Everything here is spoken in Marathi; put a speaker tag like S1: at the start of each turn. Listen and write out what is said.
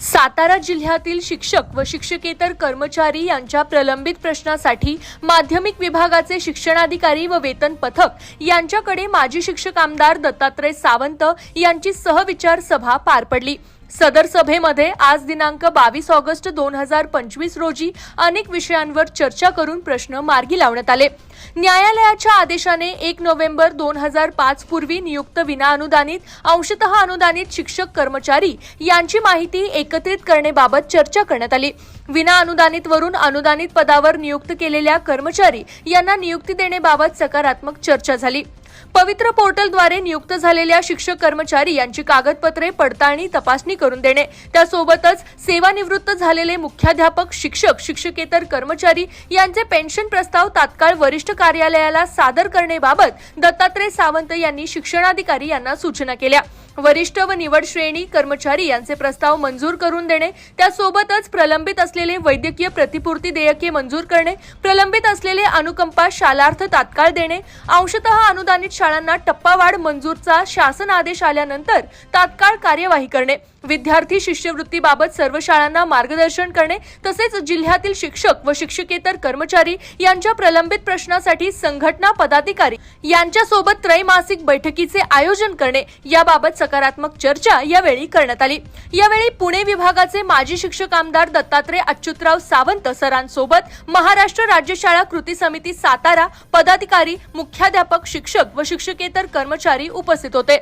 S1: सातारा जिल्ह्यातील शिक्षक व शिक्षकेतर कर्मचारी यांच्या प्रलंबित प्रश्नासाठी माध्यमिक विभागाचे शिक्षणाधिकारी व वेतन पथक यांच्याकडे माजी शिक्षक आमदार दत्तात्रय सावंत यांची सहविचार सभा पार पडली. सदर सभेमध्ये आज दिनांक बावीस ऑगस्ट दोन हजार पंचवीस रोजी अनेक विषयांवर चर्चा करून प्रश्न मार्गी लावण्यात आले. न्यायालयाच्या आदेशाने एक नोव्हेंबर दोन हजार पाच पूर्वी नियुक्त विनाअनुदानित अंशतः अनुदानित शिक्षक कर्मचारी यांची माहिती एकत्रित करण्याबाबत चर्चा करण्यात आली. विनाअनुदानित वरून अनुदानित पदावर नियुक्त केलेल्या कर्मचारी यांना नियुक्ती देण्याबाबत सकारात्मक चर्चा झाली. पवित्र पोर्टलद्वारे नियुक्त झालेल्या शिक्षक कर्मचारी यांची कागदपत्रे पडताळणी तपासणी करून देणे. त्यासोबतच सेवानिवृत्त झालेले मुख्याध्यापक शिक्षक शिक्षकेतर कर्मचारी यांचे पेन्शन प्रस्ताव तात्काळ वरिष्ठ कार्यालयाला सादर करण्याबाबत दत्तात्रय सावंत यांनी शिक्षणाधिकारी यांना सूचना केल्या. वरिष्ठ व निवड श्रेणी कर्मचारी यांचे प्रस्ताव मंजूर करून देणे. त्यासोबतच प्रलंबित असलेले वैद्यकीय प्रतिपूर्ती देयके मंजूर करणे. प्रलंबित असलेले अनुकंपा शालार्थ तात्काळ देणे. अंशतः अनुदानित शाळांना टप्पावाढ मंजूरचा शासन आदेश आल्यानंतर तात्काळ कार्यवाही करणे. विद्यार्थी शिष्यवृत्तीबाबत सर्व शाळांना मार्गदर्शन करणे तसेच जिल्ह्यातील शिक्षक व शिक्षकेतर कर्मचारी यांच्या प्रलंबित प्रश्नासाठी संघटना पदाधिकारी यांच्यासोबत त्रैमासिक बैठकीचे आयोजन करणे याबाबत सकारात्मक चर्चा यावेळी करण्यात आली. यावेळी पुणे विभागाचे माजी शिक्षक आमदार दत्तात्रय अच्युतराव सावंत सरांसोबत महाराष्ट्र राज्य शाळा कृती समिती सातारा पदाधिकारी मुख्याध्यापक शिक्षक व शिक्षकेतर कर्मचारी उपस्थित होते.